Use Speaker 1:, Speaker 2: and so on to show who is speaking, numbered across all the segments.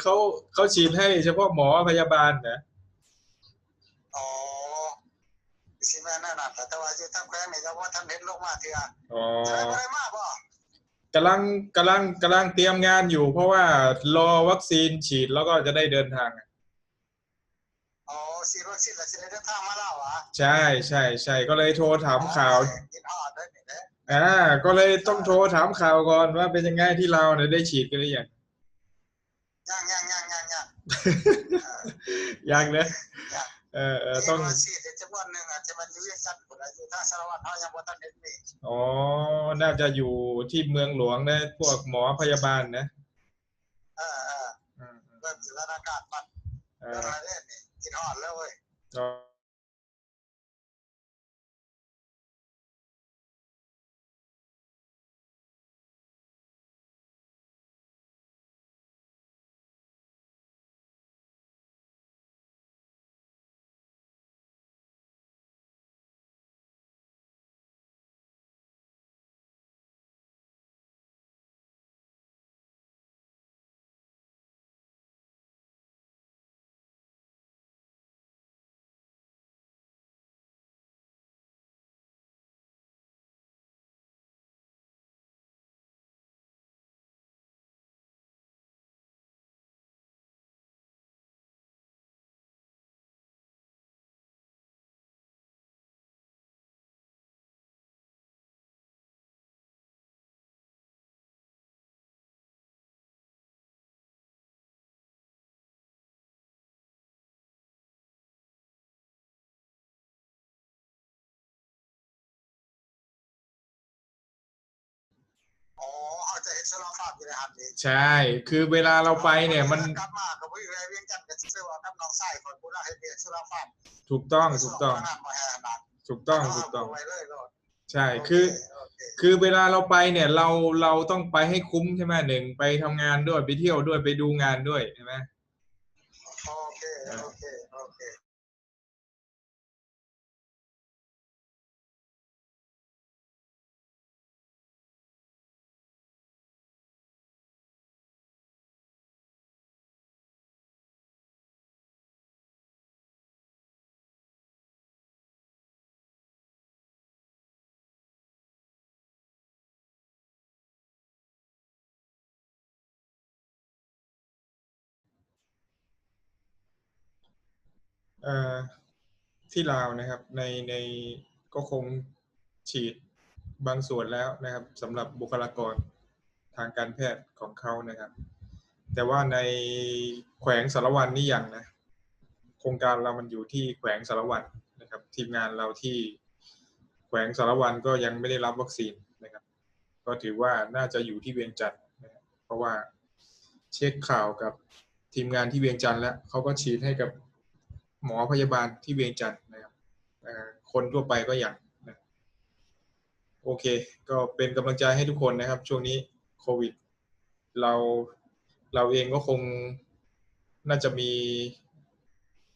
Speaker 1: เขาเขาฉีดให้เฉพาะหมอพยาบาลนะ
Speaker 2: อ๋อสิแม่นั่นน่ะแต่ว่าอยู่ทางแขวงนี่ก็ว่าท่านเห็นลงมาเถื่อ
Speaker 1: อ๋อ
Speaker 2: จะได้บ่ได้มาบ่
Speaker 1: กำลังกำลังกำลังเตรียมงานอยู่ เพราะว่ารอวัคซีนฉีดแล้วก็จะได้เดินทางอะ
Speaker 2: อ๋อฉีดวัคซีนแล้วสิได้เดินทางมาแล้วเหรอ
Speaker 1: ใช่ใช่ใช่ก็เลยโทรถามข่าว
Speaker 2: กินฮอดได้นี่แหละ
Speaker 1: อ่าก็เลยต้องโทรถามข่าวก่อนว่าเป็นยังไงที่เราเนี่ยได้ฉีดกันหรือยัง
Speaker 2: ย่างย่างย่างย่าง ย่าง
Speaker 1: ยังเลย
Speaker 2: ย่าง
Speaker 1: เออเออต้อง
Speaker 2: มีว่าฉีดในจำนวนหนึงอาจจะมันอยู่เวียงจันทน์พุ่นน่ะอยู่ทางสารวัตรเฮายังบ่ทันเห็นมี
Speaker 1: อ๋อ น่าจะอยู่ที่เมืองหลวงนะพวกหมอพยาบาลนะ
Speaker 2: เออเออ
Speaker 1: อืม
Speaker 2: เริ่มสถานการณ์มัน
Speaker 1: เอ
Speaker 2: เริ่ม
Speaker 1: อ
Speaker 2: อะไรเนี่ยนี่กินฮอดแล้วเว้ย
Speaker 1: อ๋อ
Speaker 2: อ๋อเขาจะเห็นสารภาพอยู่ในหันนี่
Speaker 1: ใช่ คือเวลาเราไปเนี่ยมัน
Speaker 2: กลับมาก็บ่อยู่ในเวียงจันทน์ก็สิว่ากับน้องชายคนผู้นั้นเฮ็ดเวียกสารภาพ
Speaker 1: ถูกต้องถูกต้อง
Speaker 2: สารภาพบ่ให้อาบัติ
Speaker 1: ถูกต้องถูกต้อง
Speaker 2: เาไว้เลยโลด
Speaker 1: ใช่คือ
Speaker 2: โอเค
Speaker 1: คือเวลาเราไปเนี่ยเราเราต้องไปให้คุ้มใช่ไหมหนึ่งไปทำงานด้วยไปเที่ยวด้วยไปดูงานด้วยใช่ไหม
Speaker 2: โอเคโอเคโอเค
Speaker 1: ที่ลาวนะครับในในก็คงฉีดบางส่วนแล้วนะครับสำหรับบุคลากรทางการแพทย์ของเขานะครับ แต่ว่าในแขวงสารวันนี่ยังนะโครงการเรามันอยู่ที่แขวงสารวันนะครับ ทีมงานเราที่แขวงสารวันก็ยังไม่ได้รับวัคซีนนะครับ ก็ถือว่าน่าจะอยู่ที่เวียงจันทร์นะครับเพราะว่าเช็คข่าวกับทีมงานที่เวียงจันทร์แล้วเขาก็ฉีดให้กับ หมอพยาบาลที่เวียงจันทร์นะครับคนทั่วไปก็อยางนะโอเค ก็เป็นกำลังใจให้ทุกคนนะครับ ช่วงนี้โควิด เราเราเองก็คงน่าจะมี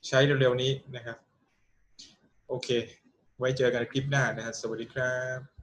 Speaker 1: ใช้เร็วๆนี้นะครับ โอเค ไว้เจอกันคลิปหน้านะครับสวัสดีครับ